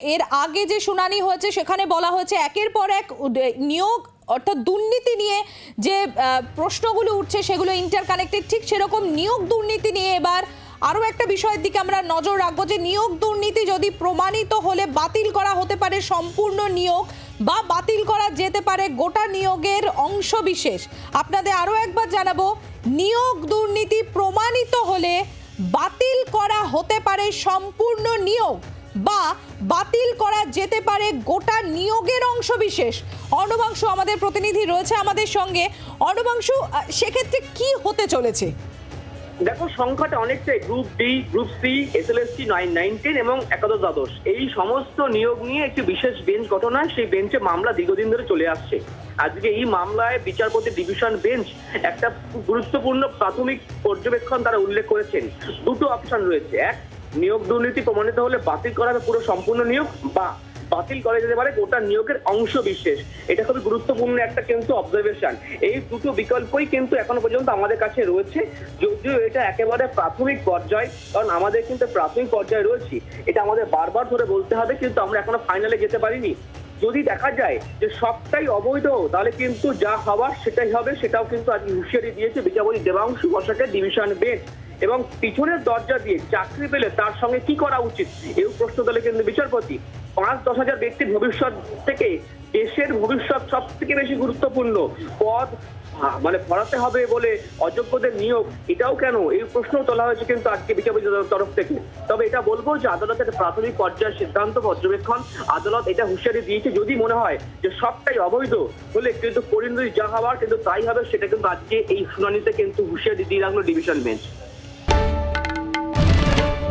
এর আগে যে শুনানি হয়েছে, সেখানে বলা হয়েছে একের পর এক নিয়োগ অর্থাৎ দুর্নীতি নিয়ে যে প্রশ্নগুলো উঠছে, সেগুলো ইন্টারকানেক্টেড ঠিক সেরকম নিয়োগ দুর্নীতি নিয়ে এবার আরও একটা বিষয়ের দিকে আমরা নজর রাখব যে, নিয়োগ দুর্নীতি যদি প্রমাণিত হলে বাতিল করা হতে পারে সম্পূর্ণ নিয়োগ বা বাতিল করা যেতে পারে গোটা নিয়োগের অংশ বিশেষ। আপনাদের আরও একবার জানাব, নিয়োগ দুর্নীতি প্রমাণিত হলে বাতিল করা হতে পারে সম্পূর্ণ নিয়োগ। বা বাতিল করা যেতে পারে গোটা নিয়োগের অংশ বিশেষ অর্ণবাংশু আমাদের প্রতিনিধি রয়েছে আমাদের সঙ্গে। অর্ণবাংশু সেক্ষেত্রে কি হতে চলেছে? দেখো, সংখ্যাটা অনেকটাই group D group C SLST nine nineteen এবং একাদশ দ্বাদশ। এই সমস্ত নিয়োগ নিয়ে একটি বিশেষ বেঞ্চ গঠন হয়। সেই বেঞ্চে মামলা দীর্ঘদিন ধরে চলে আসছে। আজকে এই মামলায় বিচারপতি ডিভিশন বেঞ্চ একটা গুরুত্বপূর্ণ প্রাথমিক পর্যবেক্ষণ তারা উল্লেখ করেছেন। দুটো অপশন রয়েছে। এক নিয়োগ দুর্নীতি প্রমাণিত হলে বাতিল করা হবে পুরো সম্পূর্ণ নিয়োগ বা বাতিল করা যেতে পারে গোটা নিয়োগের অংশ বিশেষ। এটা খুবই গুরুত্বপূর্ণ একটা কিন্তু অবজারভেশন এই দুটো বিকল্পই কিন্তু এখনও পর্যন্ত আমাদের কাছে রয়েছে। যদিও এটা একেবারে প্রাথমিক পর্যায়, কারণ আমাদের কিন্তু প্রাথমিক পর্যায়ে রয়েছে। এটা আমাদের বারবার ধরে বলতে হবে, কিন্তু আমরা এখনও ফাইনালে যেতে পারিনি। যদি দেখা যায় যে সবটাই অবৈধ, তাহলে কিন্তু যা হওয়ার সেটাই হবে, সেটাও কিন্তু আজকে হুঁশিয়ারি দিয়েছে বিচারপতি দেবাংশু বসাকের ডিভিশন বেঞ্চ এবং পিছনের দরজা দিয়ে চাকরি পেলে তার সঙ্গে কি করা উচিত? এই প্রশ্ন তোলে কিন্তু বিচারপতি। পাঁচ দশ হাজার ব্যক্তির ভবিষ্যৎ থেকে দেশের ভবিষ্যৎ সব থেকে বেশি গুরুত্বপূর্ণ পদ মানে ভরাতে হবে বলে অযোগ্যদের নিয়োগ, এটাও কেন? এই প্রশ্ন তোলা হয়েছে কিন্তু আজকে বিচারপতি তরফ থেকে। তবে এটা বলব যে আদালতের প্রাথমিক পর্যায়ের সিদ্ধান্ত, পর্যবেক্ষণ, আদালত এটা হুঁশিয়ারি দিয়েছে। যদি মনে হয় যে সবটাই অবৈধ হলে কিন্তু পরিণতি যা হওয়ার কিন্তু তাই হবে, সেটা কিন্তু আজকে এই শুনানিতে কিন্তু হুঁশিয়ারি দিয়ে রাখল ডিভিশন বেঞ্চ।